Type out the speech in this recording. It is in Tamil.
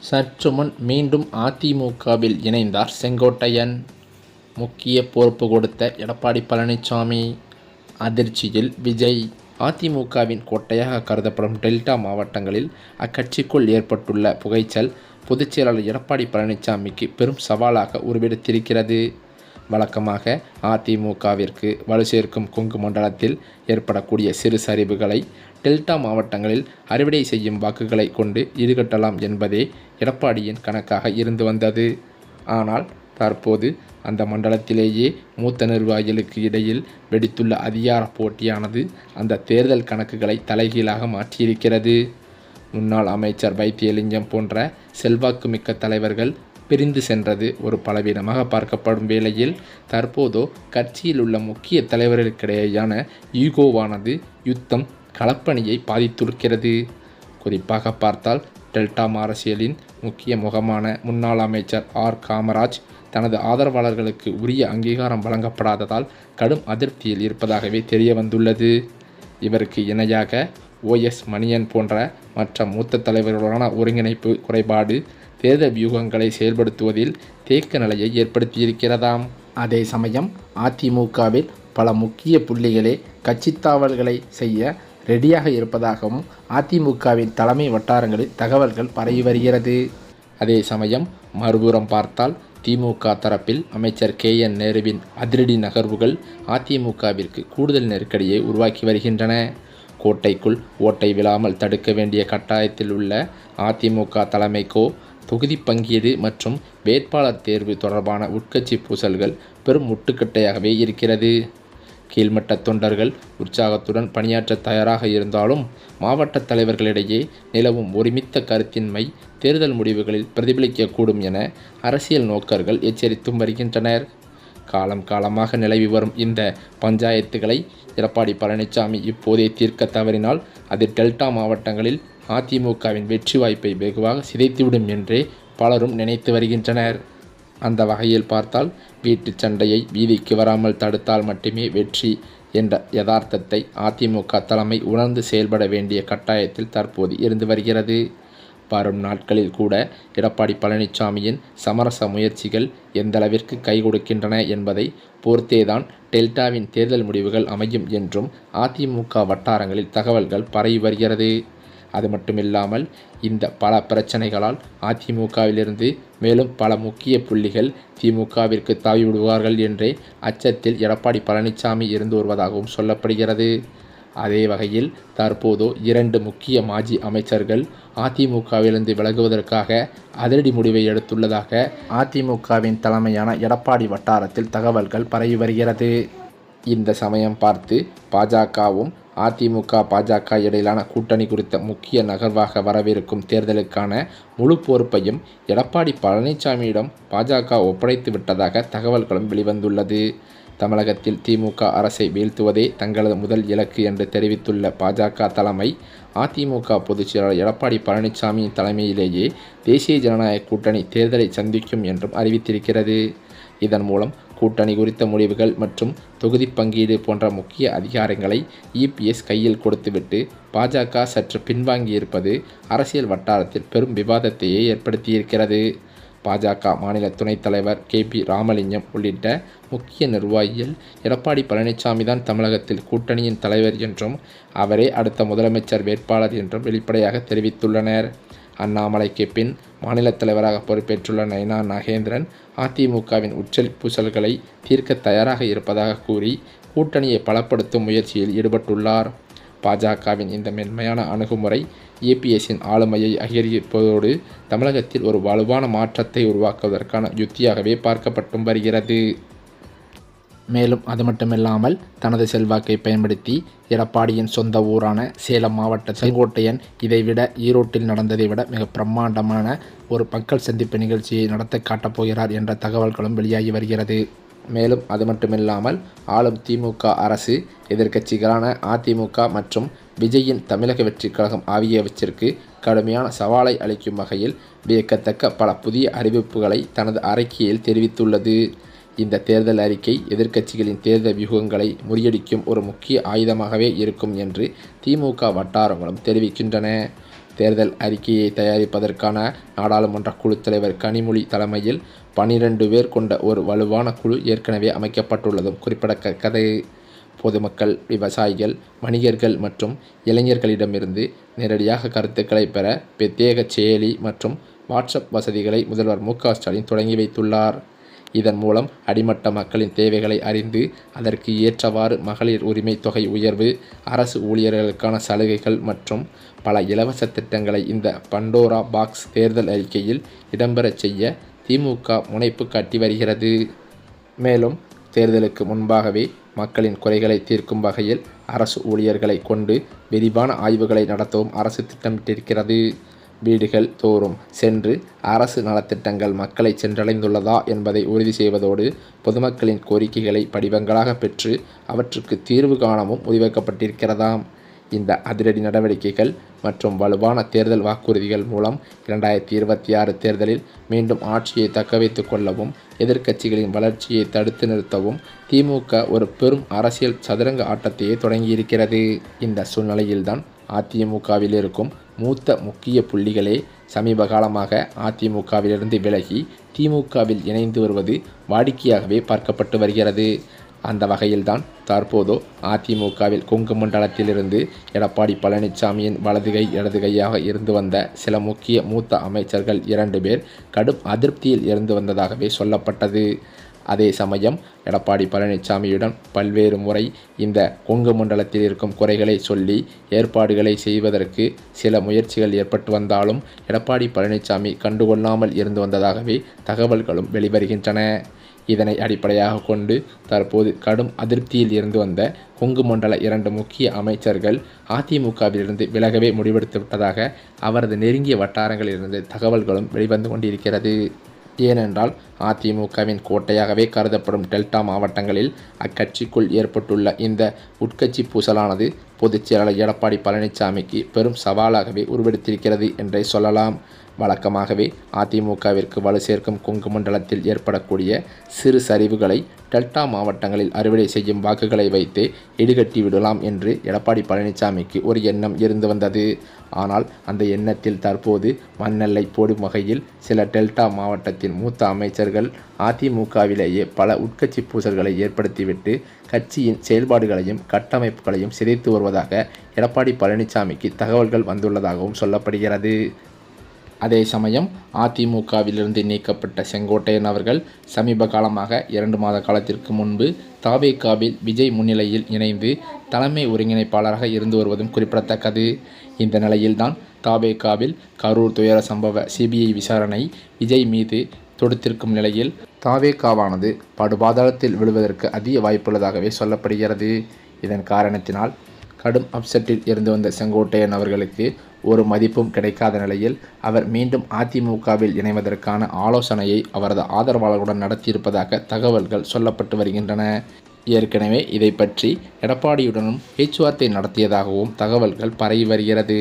சற்றுமுன் மீண்டும் அதிமுகவில் இணைந்தார் செங்கோட்டையன். முக்கிய பொறுப்பு கொடுத்த எடப்பாடி பழனிசாமி அதிர்ச்சியில் விஜய். அதிமுகவின் கோட்டையாக கருதப்படும் டெல்டா மாவட்டங்களில் அக்கட்சிக்குள் ஏற்பட்டுள்ள புகைச்சல் பொதுச் செயலாளர் எடப்பாடி பழனிசாமிக்கு பெரும் சவாலாக உருவெடுத்திருக்கிறது. வழக்கமாக அதிமுகவிற்கு வலு சேர்க்கும் கொங்கு மண்டலத்தில் ஏற்படக்கூடிய சிறு சரிவுகளை டெல்டா மாவட்டங்களில் அறுவடை செய்யும் வாக்குகளை கொண்டு ஈடுகட்டலாம் என்பதே எடப்பாடியின் கணக்காக இருந்து வந்தது. ஆனால் தற்போது அந்த மண்டலத்திலேயே மூத்த நிர்வாகிகளுக்கு இடையில் வெடித்துள்ள அதிகார போட்டியானது அந்த தேர்தல் கணக்குகளை தலைகீழாக மாற்றியிருக்கிறது. முன்னாள் அமைச்சர் வைத்தியலிங்கம் போன்ற செல்வாக்குமிக்க தலைவர்கள் பிரிந்து சென்றது ஒரு பலவீனமாக பார்க்கப்படும் வேளையில் தற்போதோ கட்சியில் உள்ள முக்கிய தலைவர்களுக்கிடையேயான ஈகோவானது யுத்தம் களப்பணியை பாதித்திருக்கிறது. குறிப்பாக பார்த்தால் டெல்டா அரசியலின் முக்கிய முகமான முன்னாள் அமைச்சர் ஆர். காமராஜ் தனது ஆதரவாளர்களுக்கு உரிய அங்கீகாரம் வழங்கப்படாததால் கடும் அதிருப்தியில் இருப்பதாகவே தெரிய வந்துள்ளது இவருக்கு இணையாக ஓஎஸ் மணியன் போன்ற மற்ற மூத்த தலைவர்களுடனான ஒருங்கிணைப்பு குறைபாடு தேர்தல் வியூகங்களை செயல்படுத்துவதில் தேக்க நிலையை ஏற்படுத்தியிருக்கிறதாம். அதே சமயம் அதிமுகவில் பல முக்கிய புள்ளிகளே கட்சித்தாவல்களை செய்ய ரெடியாக இருப்பதாகவும் அதிமுகவின் தலைமை வட்டாரங்களில் தகவல்கள் பரவி வருகிறது. அதே சமயம் மறுபுறம் பார்த்தால் திமுக தரப்பில் அமைச்சர் கே. என். நேருவின் அதிரடி நகர்வுகள் அதிமுகவிற்கு கூடுதல் நெருக்கடியை உருவாக்கி வருகின்றன. கோட்டைக்குள் ஓட்டை விழாமல் தடுக்க வேண்டிய கட்டாயத்தில் உள்ள அதிமுக தலைமைக்கோ தொகுதி பங்கீடு மற்றும் வேட்பாளர் தேர்வு தொடர்பான உட்கட்சி பூசல்கள் பெரும் முட்டுக்கட்டையாகவே இருக்கிறது. கீழ்மட்ட தொண்டர்கள் உற்சாகத்துடன் பணியாற்ற தயாராக இருந்தாலும் மாவட்ட தலைவர்களிடையே நிலவும் ஒருமித்த கருத்தின்மை தேர்தல் முடிவுகளில் பிரதிபலிக்கக்கூடும் என அரசியல் நோக்கர்கள் எச்சரித்தும் வருகின்றனர். காலம் காலமாக நிலவி வரும் இந்த பஞ்சாயத்துகளை எடப்பாடி பழனிசாமி இப்போதே தீர்க்க தவறினால் அது டெல்டா மாவட்டங்களில் அதிமுகவின் வெற்றி வாய்ப்பை வெகுவாக சிதைத்துவிடும் என்றே பலரும் நினைத்து வருகின்றனர். அந்த வகையில் பார்த்தால் வீட்டு சண்டையை வீதிக்கு வராமல் தடுத்தால் மட்டுமே வெற்றி என்ற யதார்த்தத்தை அதிமுக தலைமை உணர்ந்து செயல்பட வேண்டிய கட்டாயத்தில் தற்போது இருந்து வருகிறது. வரும் நாட்களில் கூட எடப்பாடி பழனிசாமியின் சமரச முயற்சிகள் எந்தளவிற்கு கை கொடுக்கின்றன என்பதை பொறுத்தேதான் டெல்டாவின் தேர்தல் முடிவுகள் அமையும் என்றும் அதிமுக வட்டாரங்களில் தகவல்கள் பரவி வருகிறது. அது மட்டுமில்லாமல் இந்த பல பிரச்சனைகளால் அதிமுகவிலிருந்து மேலும் பல முக்கிய புள்ளிகள் திமுகவிற்கு தாவி விடுவார்கள் என்றே அச்சத்தில் எடப்பாடி பழனிசாமி இருந்து வருவதாகவும் சொல்லப்படுகிறது. அதே வகையில் தற்போது இரண்டு முக்கிய மாஜி அமைச்சர்கள் அதிமுகவிலிருந்து விலகுவதற்காக அதிரடி முடிவை எடுத்துள்ளதாக அதிமுகவின் தலைமையான எடப்பாடி வட்டாரத்தில் தகவல்கள் பரவி வருகிறது. இந்த சமயம் பார்த்து பாஜகவும் அதிமுக பாஜக இடையிலான கூட்டணி குறித்த முக்கிய நகர்வாக வரவிருக்கும் தேர்தலுக்கான முழு பொறுப்பையும் எடப்பாடி பழனிசாமியிடம் பாஜக ஒப்படைத்து விட்டதாக தகவல்களும் வெளிவந்துள்ளது. தமிழகத்தில் திமுக அரசை வீழ்த்துவதே தங்களது முதல் இலக்கு என்று தெரிவித்துள்ள பாஜக தலைமை அதிமுக பொதுச்செயலாளர் எடப்பாடி பழனிசாமியின் தலைமையிலேயே தேசிய ஜனநாயக கூட்டணி தேர்தலை சந்திக்கும் என்றும் அறிவித்திருக்கிறது. இதன் மூலம் கூட்டணி குறித்த முடிவுகள் மற்றும் தொகுதி பங்கீடு போன்ற முக்கிய அதிகாரங்களை இபிஎஸ் கையில் கொடுத்துவிட்டு பாஜக சற்று பின்வாங்கியிருப்பது அரசியல் வட்டாரத்தில் பெரும் விவாதத்தையே ஏற்படுத்தியிருக்கிறது. பாஜக மாநில துணைத் தலைவர் கே பி ராமலிங்கம் உள்ளிட்ட முக்கிய நிர்வாகிகள் எடப்பாடி பழனிசாமி தான் தமிழகத்தில் கூட்டணியின் தலைவர் என்றும் அவரே அடுத்த முதலமைச்சர் வேட்பாளர் என்றும் வெளிப்படையாக தெரிவித்துள்ளனர். அண்ணாமலைக்கு பின் மாநில தலைவராக பொறுப்பேற்றுள்ள நயனா நாகேந்திரன் அதிமுகவின் உச்சல் பூசல்களை தீர்க்க தயாராக இருப்பதாக கூறி கூட்டணியை பலப்படுத்தும் முயற்சியில் ஈடுபட்டுள்ளார். பாஜகவின் இந்த மென்மையான அணுகுமுறை ஏபிஎஸ்ஸின் ஆளுமையை அதிகரிப்பதோடு தமிழகத்தில் ஒரு வலுவான மாற்றத்தை உருவாக்குவதற்கான யுத்தியாகவே பார்க்கப்பட்டும் வருகிறது. மேலும் அது மட்டுமில்லாமல் தனது செல்வாக்கை பயன்படுத்தி எடப்பாடியின் சொந்த ஊரான சேலம் மாவட்ட செங்கோட்டையன் இதைவிட ஈரோட்டில் நடந்ததை விட மிக பிரம்மாண்டமான ஒரு மக்கள் சந்திப்பு நிகழ்ச்சியை நடத்த காட்டப் போகிறார் என்ற தகவல்களும் வெளியாகி வருகிறது. மேலும் அது மட்டுமில்லாமல் ஆளும் திமுக அரசு எதிர்க்கட்சிகளான அதிமுக மற்றும் விஜயின் தமிழக வெற்றிக் கழகம் ஆகியவற்றிற்கு கடுமையான சவாலை அளிக்கும் வகையில் வியக்கத்தக்க பல புதிய அறிவிப்புகளை தனது அறிக்கையில் தெரிவித்துள்ளது. இந்த தேர்தல் அறிக்கை எதிர்க்கட்சிகளின் தேர்தல் வியூகங்களை முறியடிக்கும் ஒரு முக்கிய ஆயுதமாகவே இருக்கும் என்று திமுக வட்டாரங்களும் தெரிவிக்கின்றன. தேர்தல் அறிக்கையை தயாரிப்பதற்கான நாடாளுமன்ற குழு தலைவர் கனிமொழி தலைமையில் பனிரெண்டு பேர் கொண்ட ஒரு வலுவான குழு ஏற்கனவே அமைக்கப்பட்டுள்ளதும் குறிப்பிடத்தக்கது பொதுமக்கள் விவசாயிகள் வணிகர்கள் மற்றும் இளைஞர்களிடமிருந்து நேரடியாக கருத்துக்களை பெற பிரத்யேக செயலி மற்றும் வாட்ஸ்அப் வசதிகளை முதல்வர் மு க ஸ்டாலின் தொடங்கி வைத்துள்ளார். இதன் மூலம் அடிமட்ட மக்களின் தேவைகளை அறிந்து அதற்கு ஏற்றவாறு மகளிர் உரிமை தொகை உயர்வு அரசு ஊழியர்களுக்கான சலுகைகள் மற்றும் பல இலவச திட்டங்களை இந்த பண்டோரா பாக்ஸ் தேர்தல் அறிக்கையில் இடம்பெறச் செய்ய திமுக முனைப்பு காட்டி வருகிறது. மேலும் தேர்தலுக்கு முன்பாகவே மக்களின் குறைகளை தீர்க்கும் வகையில் அரசு ஊழியர்களை கொண்டு விரிவான ஆய்வுகளை நடத்தவும் அரசு திட்டமிட்டிருக்கிறது. வீடுகள் தோறும் சென்று அரசு நலத்திட்டங்கள் மக்களை சென்றடைந்துள்ளதா என்பதை உறுதி செய்வதோடு பொதுமக்களின் கோரிக்கைகளை படிவங்களாக பெற்று அவற்றுக்கு தீர்வு காணவும் முடிவெடுக்கப்பட்டிருக்கிறதாம். இந்த அதிரடி நடவடிக்கைகள் மற்றும் வலுவான தேர்தல் வாக்குறுதிகள் மூலம் இரண்டாயிரத்தி இருபத்தி ஆறு தேர்தலில் மீண்டும் ஆட்சியை தக்கவைத்துக் கொள்ளவும் எதிர்க்கட்சிகளின் வளர்ச்சியை தடுத்து நிறுத்தவும் திமுக ஒரு பெரும் அரசியல் சதுரங்க ஆட்டத்தையே தொடங்கியிருக்கிறது. இந்த சூழ்நிலையில்தான் அதிமுகவில் இருக்கும் மூத்த முக்கிய புள்ளிகளே சமீப காலமாக அதிமுகவிலிருந்து விலகி திமுகவில் இணைந்து வருவது வாடிக்கையாகவே பார்க்கப்பட்டு வருகிறது. அந்த வகையில்தான் தற்போதோ அதிமுகவில் கொங்கு மண்டலத்திலிருந்து எடப்பாடி பழனிசாமியின் வலதுகை இடதுகையாக இருந்து வந்த சில முக்கிய மூத்த அமைச்சர்கள் இரண்டு பேர் கடும் அதிருப்தியில் இருந்து வந்ததாகவே சொல்லப்பட்டது. அதே சமயம் எடப்பாடி பழனிசாமியுடன் பல்வேறு முறை இந்த கொங்கு மண்டலத்தில் இருக்கும் குறைகளை சொல்லி ஏற்பாடுகளை செய்வதற்கு சில முயற்சிகள் ஏற்பட்டு வந்தாலும் எடப்பாடி பழனிசாமி கண்டுகொள்ளாமல் இருந்து வந்ததாகவே தகவல்களும் வெளிவருகின்றன. இதனை அடிப்படையாக கொண்டு தற்போது கடும் அதிருப்தியில் இருந்து வந்த கொங்கு மண்டல இரண்டு முக்கிய அமைச்சர்கள் அதிமுகவிலிருந்து விலகவே முடிவெடுத்து விட்டதாக அவரது நெருங்கிய வட்டாரங்களிலிருந்து தகவல்களும் வெளிவந்து கொண்டிருக்கிறது. ஏனென்றால் அதிமுகவின் கோட்டையாகவே கருதப்படும் டெல்டா மாவட்டங்களில் அக்கட்சிக்குள் ஏற்பட்டுள்ள இந்த உட்கட்சி பூசலானது பொதுச்செயலாளர் எடப்பாடி பழனிசாமிக்கு பெரும் சவாலாகவே உருவெடுத்திருக்கிறது என்றே சொல்லலாம். வழக்கமாகவே அதிமுகவிற்கு வலு சேர்க்கும் கொங்கு மண்டலத்தில் ஏற்படக்கூடிய சிறு சரிவுகளை டெல்டா மாவட்டங்களில் அறுவடை செய்யும் வாக்குகளை வைத்து இடுகட்டி விடலாம் என்று எடப்பாடி பழனிசாமிக்கு ஒரு எண்ணம் இருந்து வந்தது. ஆனால் அந்த எண்ணத்தில் தற்போது மண்ணெல்லை போடும் வகையில் சில டெல்டா மாவட்டத்தின் மூத்த அமைச்சர்கள் அதிமுகவிலேயே பல உட்கட்சி பூசல்களை ஏற்படுத்திவிட்டு கட்சியின் செயல்பாடுகளையும் கட்டமைப்புகளையும் சிதைத்து வருவதாக எடப்பாடி பழனிசாமிக்கு தகவல்கள் வந்துள்ளதாகவும் சொல்லப்படுகிறது. அதே சமயம் அதிமுகவிலிருந்து நீக்கப்பட்ட செங்கோட்டையன் அவர்கள் சமீப காலமாக இரண்டு மாத காலத்திற்கு முன்பு தாவேகாவில் விஜய் முன்னிலையில் இணைந்து தலைமை ஒருங்கிணைப்பாளராக இருந்து வருவதும் குறிப்பிடத்தக்கது. இந்த நிலையில்தான் தாவேகாவில் கரூர் துயர சம்பவ சிபிஐ விசாரணை விஜய் மீது தொடுத்திருக்கும் நிலையில் தாவேகாவானது படுபாதாளத்தில் விழுவதற்கு அதிக வாய்ப்புள்ளதாகவே சொல்லப்படுகிறது. இதன் காரணத்தினால் கடும் அப்செட்டில் இருந்து வந்த செங்கோட்டையன் அவர்களுக்கு ஒரு மதிப்பும் கிடைக்காத நிலையில் அவர் மீண்டும் அதிமுகவில் இணைவதற்கான ஆலோசனையை அவரது ஆதரவாளர்களுடன் நடத்தியிருப்பதாக தகவல்கள் சொல்லப்பட்டு வருகின்றன. ஏற்கனவே இதை பற்றி எடப்பாடியுடனும் பேச்சுவார்த்தை நடத்தியதாகவும் தகவல்கள் பரவி வருகிறது.